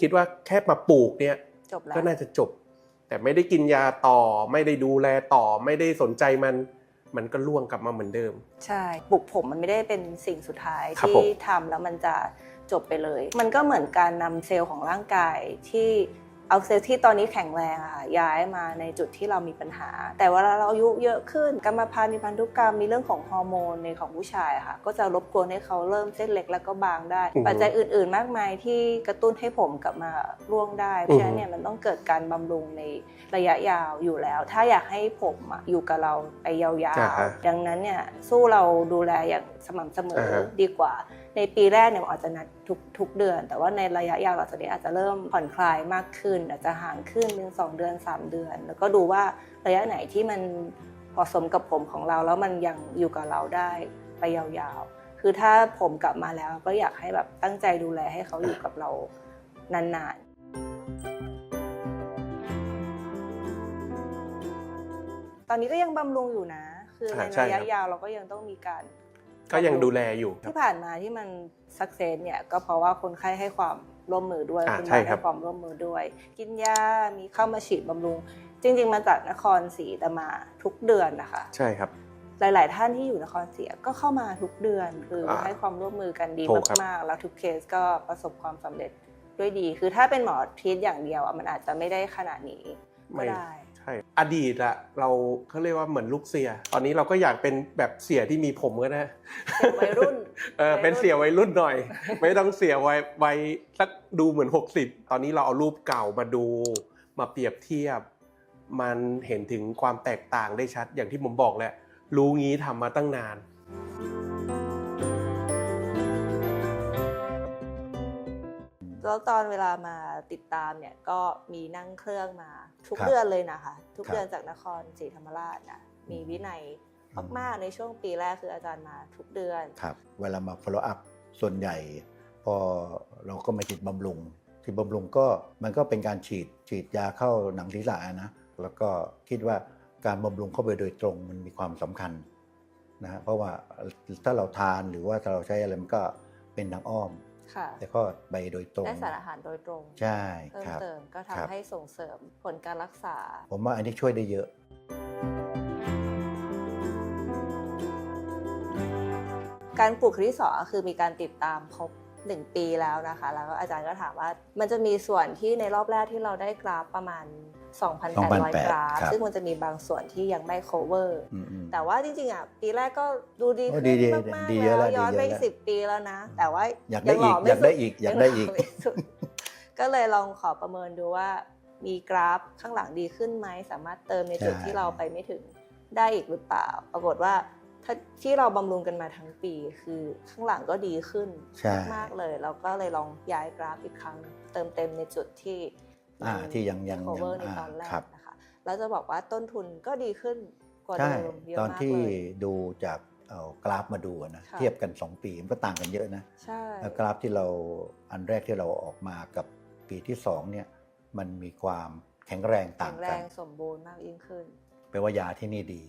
คิดว่าแค่มาปลูกเนี่ยจบแล้วก็น่าจะจบ แต่ไม่ได้กินยาต่อ ไม่ได้ดูแลต่อ ไม่ได้สนใจมัน มันก็ล่วงกลับมาเหมือนเดิม ใช่ปลูกผมมันไม่ได้เป็นสิ่งสุดท้ายครับที่ผม ทำแล้วมันจะจบไปเลย มันก็เหมือนการนำเซลล์ของร่างกายที่ เอาเซลล์ที่ตอนนี้แข็งแรงอะค่ะย้ายมาในจุดที่เรามีปัญหา แต่เวลาเราอายุเยอะขึ้นกรรมพันธุ์มีพันธุกรรมมีเรื่องของฮอร์โมนในของผู้ชายอะค่ะก็จะรบกวนให้เขาเริ่มเส้นเล็กแล้วก็บางได้อือฮึปัจจัยอื่น ๆ มากมายที่กระตุ้นให้ผมกลับมาร่วงได้เพราะฉะนั้นเนี่ยมันต้องเกิดการบำรุงในระยะยาวอยู่แล้ว ถ้าอยากให้ผมอะอยู่กับเราไปยาวอ่าฮะๆดังนั้นเนี่ยสู้เราดูแลอย่างสม่ำเสมออ่าฮะดีกว่า ในปีแรกเนี่ยอาจจะนัดทุกทุกเดือน แต่ว่าในระยะยาวหลังจากนี้อาจจะเริ่มผ่อนคลายมากขึ้น อาจจะห่างขึ้นเป็นสองเดือนสามเดือน แล้วก็ดูว่าระยะไหนที่มันเหมาะสมกับผมของเราแล้วมันยังอยู่กับเราได้ไปยาวๆ คือถ้าผมกลับมาแล้วก็อยากให้แบบตั้งใจดูแลให้เขาอยู่กับเรานานๆตอนนี้ก็ยังบำรุงอยู่นะ คือในอ่าใช่ระครัยะบยาวเราก็ยังต้องมีการ ก็ยังดูแลอยู่ครับ ที่ผ่านมาที่มันสักเซสเนี่ยก็เพราะว่าคนไข้ให้ความร่วมมือด้วยอ่าคุณหมใช่อครัให้บ ความร่วมมือด้วย กินยา มีเข้ามาฉีดบำรุง จริง ๆ มาจากนครศรีแต่มาทุกเดือนนะคะ ใช่ครับ หลาย ๆ ท่านที่อยู่นครศรีก็เข้ามาทุกเดือนคืออาให้ความร่วมมือกันดีถูกครับ มากๆ แล้วทุกเคสก็ประสบความสำเร็จด้วยดี คือถ้าเป็นหมอทรีตอย่างเดียวอะมันอาจจะไม่ได้ขนาดนี้ก็ไม่ได้ใช่อดีตอะเราเขาเรียกว่าเหมือนลูกเสีย ตอนนี้เราก็อยากเป็นแบบเสียที่มีผมก็ได้เป็นวัยรุ่นเออวัยรุ่นเป็นเสียวัยรุ่นหน่อย ไม่ต้องเสียวัยวัยสักดูเหมือน 60 ตอนนี้เราเอารูปเก่ามาดู มาเปรียบเทียบ มันเห็นถึงความแตกต่างได้ชัดอย่างที่ผมบอกแหละรู้งี้ทำมาตั้งนาน แล้วตอนเวลามาติดตามเนี่ยก็มีนั่งเครื่องมาทุกครับเดือนเลยนะคะ ทุกครับเดือนจากนครศรีธรรมราชนะมีวินัยมากๆในช่วงปีแรกคืออาจารย์มาทุกเดือน ครับเวลามา follow up ส่วนใหญ่ พอเราก็มาฉีดบำรุงฉีดบำรุงก็มันก็เป็นการฉีดฉีดยาเข้าหนังศีรษะนะแล้วก็คิดว่าการบำรุงเข้าไปโดยตรงมันมีความสำคัญนะฮะเพราะว่าถ้าเราทานหรือว่าถ้าเราใช้อะไรมันก็เป็นทางอ้อมค่ะ แต่ก็ไปโดยตรงได้สารอาหารโดยตรงใช่เพิ่มครับเติมก็ทำครับให้ส่งเสริมผลการรักษา ผมว่าอันนี้ช่วยได้เยอะการปลูกครั้งที่สองก็คือมีการติดตามครบหนึ่งปีแล้วนะคะ แล้วก็อาจารย์ก็ถามว่า มันจะมีส่วนที่ในรอบแรกที่เราได้กราฟประมาณ 2,800 2,800กราฟครับซึ่งมันจะมีบางส่วนที่ยังไม่ cover อืมอืมแต่ว่าจริงๆอะปีแรกก็ดูดีโอ้ขึ้นดีดีมากๆดีเยอะแล้วแล้วย้อนดีเยอะไปแล้วสิบปีแล้วนะ แต่ว่าอยากได้งหอีล่กไม่อยากได้สุอีกอยากงได้หล่อีกไม่สุดก็เลยลองขอประเมินดูว่ามีกราฟข้างหลังดีขึ้นไหมสามารถเติมในจุดใช่ที่เราไปไม่ถึงได้อีกหรือเปล่า ปรากฏว่าถ้าที่เราบำรุงกันมาทั้งปีคือข้างหลังก็ดีขึ้นใช่มากๆเลย เราก็เลยลองย้ายกราฟอีกครั้ง เติมเต็มในจุดที่ อ่าที่ยังยังโคเวอร์ยังในตอนแรกอ่าครับนะคะแล้วจะบอกว่าต้นทุนก็ดีขึ้นกว่าใช่เดิมเยอะตอนมากที่เลยดูจากเอากราฟมาดูอะนะค่ะเทียบกัน 2 ปีมันก็ต่างกันเยอะนะใช่แล้วกราฟที่เราอันแรกที่เราออกมากับปีที่2เนี่ยมันมีความแข็งแรงต่าแข็งงแรกันงสมบูรณ์มากยิ่งขึ้นแปลว่ายาที่นี่ดี